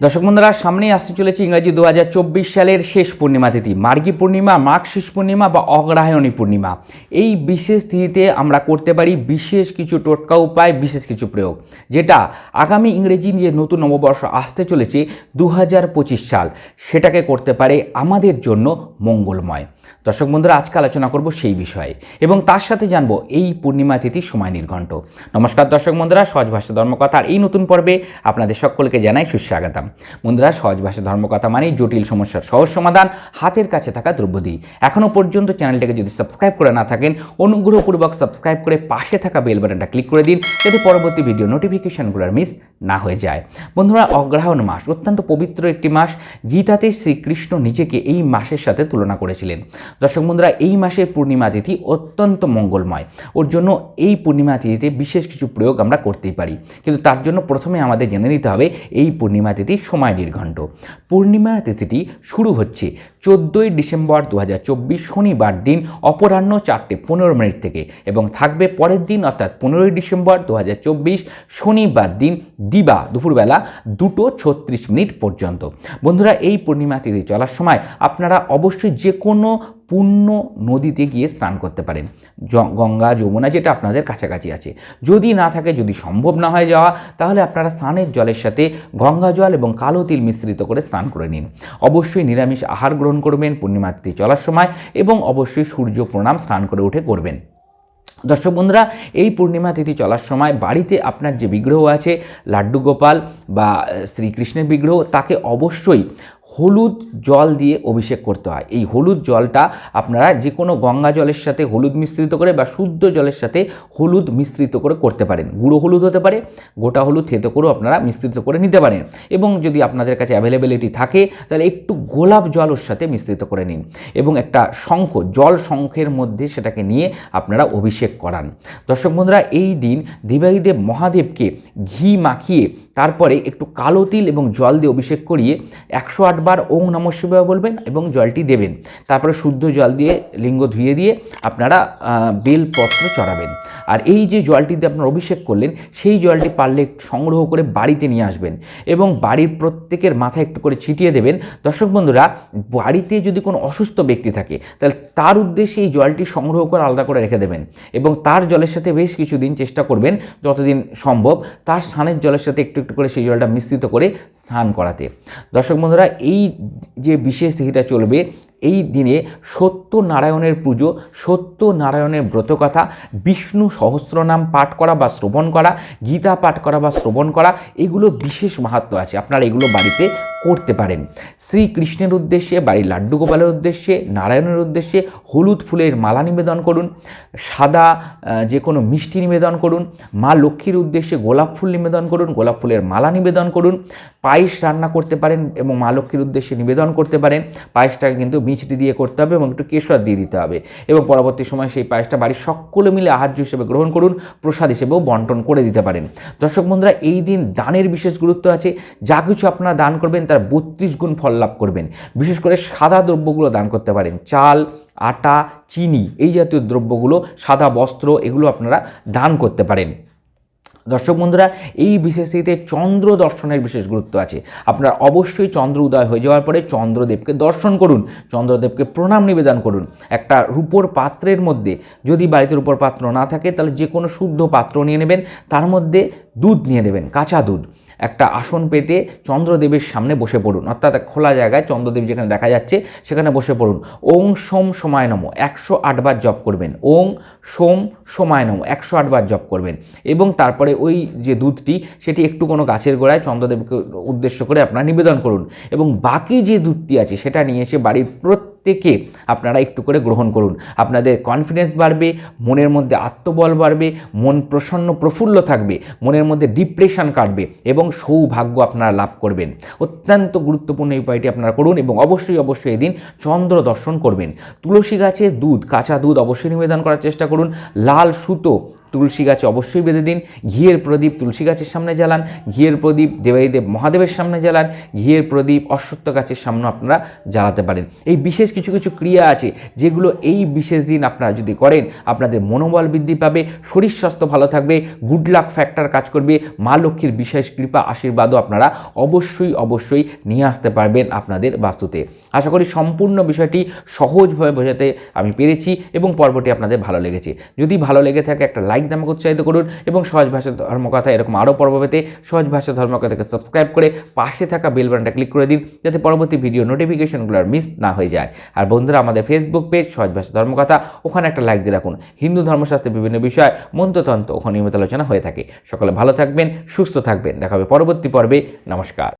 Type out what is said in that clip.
দর্শক বন্ধুরা, সামনেই আসতে চলেছে ইংরাজি দু হাজার চব্বিশ সালের শেষ পূর্ণিমা তিথি, মার্গী পূর্ণিমা মাঘ শেষ পূর্ণিমা বা অগ্রহায়ণী পূর্ণিমা। এই বিশেষ তিথিতে আমরা করতে পারি বিশেষ কিছু টোটকা উপায়, বিশেষ কিছু প্রয়োগ, যেটা আগামী ইংরেজি যে নতুন নববর্ষ আসতে চলেছে দু হাজার পঁচিশ সাল। সেটাকে করতে পারে আমাদের জন্য মঙ্গলময়। দর্শক বন্ধুরা, আজকে আলোচনা করব সেই বিষয়ে এবং তার সাথে জানব এই পূর্ণিমা তিথি সময় নির্ঘণ্ট। নমস্কার দর্শক বন্ধুরা, সহজ ভাষা ধর্মকথার এই নতুন পর্বে আপনাদের সকলকে জানাই সুস্বাগতম। বন্ধুরা, সহজ ভাষা ধর্মকথা মানেই জটিল সমস্যার সহজ সমাধান, হাতের কাছে থাকা দ্রব্যদি। এখনও পর্যন্ত চ্যানেলটাকে যদি সাবস্ক্রাইব করে না থাকেন, অনুগ্রহপূর্বক সাবস্ক্রাইব করে পাশে থাকা বেল বাটনটা ক্লিক করে দিন, যাতে পরবর্তী ভিডিও নোটিফিকেশানগুলোর মিস না হয়ে যায়। বন্ধুরা, অগ্রহায়ণ মাস, অত্যন্ত পবিত্র একটি মাস। গীতাতে শ্রীকৃষ্ণ নিজেকে এই মাসের সাথে তুলনা করেছিলেন। দর্শক বন্ধুরা, এই মাসের পূর্ণিমা তিথি অত্যন্ত মঙ্গলময়। ওর জন্য এই পূর্ণিমা তিথিতে বিশেষ কিছু প্রয়োগ আমরা করতেই পারি। কিন্তু তার জন্য প্রথমে আমাদের জেনে নিতে হবে, এই পূর্ণিমা তিথি সময় নির্ঘণ্ট। পূর্ণিমা তিথিটি শুরু হচ্ছে চোদ্দোই ডিসেম্বর দু হাজার চব্বিশ শনিবার দিন অপরাহ্ন চারটে পনেরো মিনিট থেকে এবং থাকবে পরের দিন, অর্থাৎ পনেরোই ডিসেম্বর দু হাজার চব্বিশ শনিবার দিন দিবা দুপুরবেলা দুটো ছত্রিশ মিনিট পর্যন্ত। বন্ধুরা, এই পূর্ণিমা তিথি চলার সময় আপনারা অবশ্যই যে কোনো পূর্ণ নদীতে গিয়ে স্নান করতে পারেন। গঙ্গা, যমুনা যেটা আপনাদের কাছাকাছি আছে। যদি না থাকে, যদি সম্ভব না হয় যাওয়া, তাহলে আপনারা স্নানের জলের সাথে গঙ্গা জল এবং কালো তিল মিশ্রিত করে স্নান করে নিন। অবশ্যই নিরামিষ আহার গ্রহণ করবেন পূর্ণিমা তিথি চলার সময় এবং অবশ্যই সূর্য প্রণাম স্নান করে উঠে করবেন। দর্শক বন্ধুরা, এই পূর্ণিমা তিথি চলার সময় বাড়িতে আপনার যে বিগ্রহ আছে, লাড্ডু গোপাল বা শ্রীকৃষ্ণের বিগ্রহ, তাকে অবশ্যই হলুদ জল দিয়ে অভিষেক করতে হয়। এই হলুদ জলটা আপনারা যে কোনো গঙ্গা জলের সাথে হলুদ মিশ্রিত করে বা শুদ্ধ জলের সাথে হলুদ মিশ্রিত করে করতে পারেন। গুঁড়ো হলুদ হতে পারে, গোটা হলুদ থেতো করেও আপনারা মিশ্রিত করে নিতে পারেন। এবং যদি আপনাদের কাছে অ্যাভেলেবিলিটি থাকে, তাহলে একটু গোলাপ জল ওর সাথে মিশ্রিত করে নিন। এবং একটা শঙ্খ, জল শঙ্খের মধ্যে সেটাকে নিয়ে আপনারা অভিষেক করান। দর্শক বন্ধুরা, এই দিন দেবাদিদেব মহাদেবকে ঘি মাখিয়ে, তারপরে একটু কালো তিল এবং জল দিয়ে অভিষেক করিয়ে একশো আট আটবার ওং নম শিবায় বলবেন এবং জলটি দেবেন। তারপরে শুদ্ধ জল দিয়ে, লিঙ্গ ধুয়ে দিয়ে আপনারা বেলপত্র চড়াবেন। আর এই যে জলটিতে আপনার অভিষেক করলেন, সেই জলটি পারলে সংগ্রহ করে বাড়িতে নিয়ে আসবেন এবং বাড়ির প্রত্যেকের মাথায় একটু করে ছিটিয়ে দেবেন। দর্শক বন্ধুরা, বাড়িতে যদি কোনো অসুস্থ ব্যক্তি থাকে, তাহলে তার উদ্দেশ্যে এই জলটি সংগ্রহ করে আলাদা করে রেখে দেবেন এবং তার জলের সাথে বেশ কিছুদিন চেষ্টা করবেন যতদিন সম্ভব তার স্নানের জলের সাথে একটু একটু করে সেই জলটা মিশ্রিত করে স্নান করাতে। দর্শক বন্ধুরা, এই যে বিশেষ তিথিটা চলবে এই দিনে সত্য নারায়ণের পুজো সত্য নারায়ণের ব্রতকথা, বিষ্ণু সহস্রনাম পাঠ করা বা শ্রবণ করা, গীতা পাঠ করা বা শ্রবণ করা, এগুলো বিশেষ মাহাত্ম আছে। আপনারা এগুলো বাড়িতে করতে পারেন। শ্রীকৃষ্ণের উদ্দেশ্যে, বাড়ির লাড্ডু গোপালের উদ্দেশ্যে, নারায়ণের উদ্দেশ্যে হলুদ ফুলের মালা নিবেদন করুন, সাদা যে কোনো মিষ্টি নিবেদন করুন, মা লক্ষ্মীর উদ্দেশ্যে গোলাপ ফুল নিবেদন করুন, গোলাপ ফুলের মালা নিবেদন করুন, পায়েস রান্না করতে পারেন এবং মা লক্ষ্মীর উদ্দেশ্যে নিবেদন করতে পারেন। পায়েসটাকে কিন্তু মিষ্টি দিয়ে করতে হবে এবং একটু কেশর দিয়ে দিতে হবে এবং পরবর্তী সময় সেই পায়েসটা বাড়ির সকলে মিলে আহার্য হিসেবে গ্রহণ করুন, প্রসাদ হিসেবেও বন্টন করে দিতে পারেন। দর্শক বন্ধুরা, এই দিন দানের বিশেষ গুরুত্ব আছে। যা কিছু আপনারা দান করবেন তার বত্রিশ গুণ ফল লাভ করবেন। বিশেষ করে সাদা দ্রব্যগুলো দান করতে পারেন। চাল, আটা, চিনি এই জাতীয় দ্রব্যগুলো, সাদা বস্ত্র এগুলো আপনারা দান করতে পারেন। দর্শক বন্ধুরা, এই বিশেষ তিথিতে চন্দ্র দর্শনের বিশেষ গুরুত্ব আছে। আপনারা অবশ্যই চন্দ্র উদয় হয়ে যাওয়ার পরে চন্দ্রদেবকে দর্শন করুন, চন্দ্রদেবকে প্রণাম নিবেদন করুন। একটা রূপোর পাত্রের মধ্যে যদি বাড়িতে রূপোর পাত্র না থাকে, তাহলে যে কোনো শুদ্ধ পাত্র নিয়ে নেবেন, তার মধ্যে দুধ নিয়ে নেবেন, কাঁচা দুধ। একটা আসন পেতে চন্দ্রদেবের সামনে বসে পড়ুন। অর্থাৎ খোলা জায়গায় চন্দ্রদেব যেখানে দেখা যাচ্ছে, সেখানে বসে পড়ুন। ওং সোম সময় নম, একশো আটবার জপ করবেন। ওং সোম সময় নম, একশো আটবার জপ করবেন। এবং তারপরে ওই যে দুধটি, সেটি একটু কোনো গাছের গোড়ায় চন্দ্রদেবকে উদ্দেশ্য করে আপনারা নিবেদন করুন। এবং বাকি যে দুধটি আছে, সেটা নিয়ে এসে বাড়ির প্রত্যেকে আপনারা একটু করে গ্রহণ করুন। আপনাদের কনফিডেন্স বাড়বে, মনের মধ্যে আত্মবল বাড়বে, মন প্রসন্ন প্রফুল্ল থাকবে, মনের মধ্যে ডিপ্রেশন কাটবে এবং সৌভাগ্য আপনারা লাভ করবেন। অত্যন্ত গুরুত্বপূর্ণ এই উপায়টি আপনারা করুন এবং অবশ্যই অবশ্যই এদিন চন্দ্র দর্শন করবেন। তুলসী গাছে দুধ, কাঁচা দুধ অবশ্যই নিবেদন করার চেষ্টা করুন। লাল সুতো তুলসী গাছে অবশ্যই বেঁধে দিন। ঘিয়ের প্রদীপ তুলসী গাছের সামনে জ্বালান। ঘিয়ের প্রদীপ দেবাদিদেব মহাদেবের সামনে জ্বালান। ঘিয়ের প্রদীপ অশ্বত্থ গাছের সামনে আপনারা জ্বালাতে পারেন। এই বিশেষ কিছু কিছু ক্রিয়া আছে যেগুলো এই বিশেষ দিন আপনারা যদি করেন, আপনাদের মনোবল বৃদ্ধি পাবে, শরীর স্বাস্থ্য ভালো থাকবে গুড লাক ফ্যাক্টর কাজ করবে, মা লক্ষ্মীর বিশেষ কৃপা, আশীর্বাদও আপনারা অবশ্যই অবশ্যই নিয়ে আসতে পারবেন আপনাদের বাস্তুতে। আশা করি সম্পূর্ণ বিষয়টি সহজভাবে বোঝাতে আমি পেরেছি এবং পর্বটি আপনাদের ভালো লেগেছে। যদি ভালো লেগে থাকে একটা লাইক দামাকে উৎসাহিত করুন এবং সহজ ভাষা ধর্মকথা এরকম আরও পর্ব পেতে সহজ ভাষা ধর্মকথাকে সাবস্ক্রাইব করে পাশে থাকা বেল বাটনটা ক্লিক করে দিন, যাতে পরবর্তী ভিডিও নোটিফিকেশনগুলো আর মিস না হয়ে যায়। আর বন্ধুরা, আমাদের ফেসবুক পেজ সহজ ভাষা ধর্মকথা, ওখানে একটা লাইক দিয়ে রাখুন। হিন্দু ধর্মশাস্ত্রের বিভিন্ন বিষয়, মন্ত্রতন্ত্র, ওখানে নিয়মিত আলোচনা হয়ে থাকে। সকলে ভালো থাকবেন, সুস্থ থাকবেন। দেখা হবে পরবর্তী পর্বে। নমস্কার।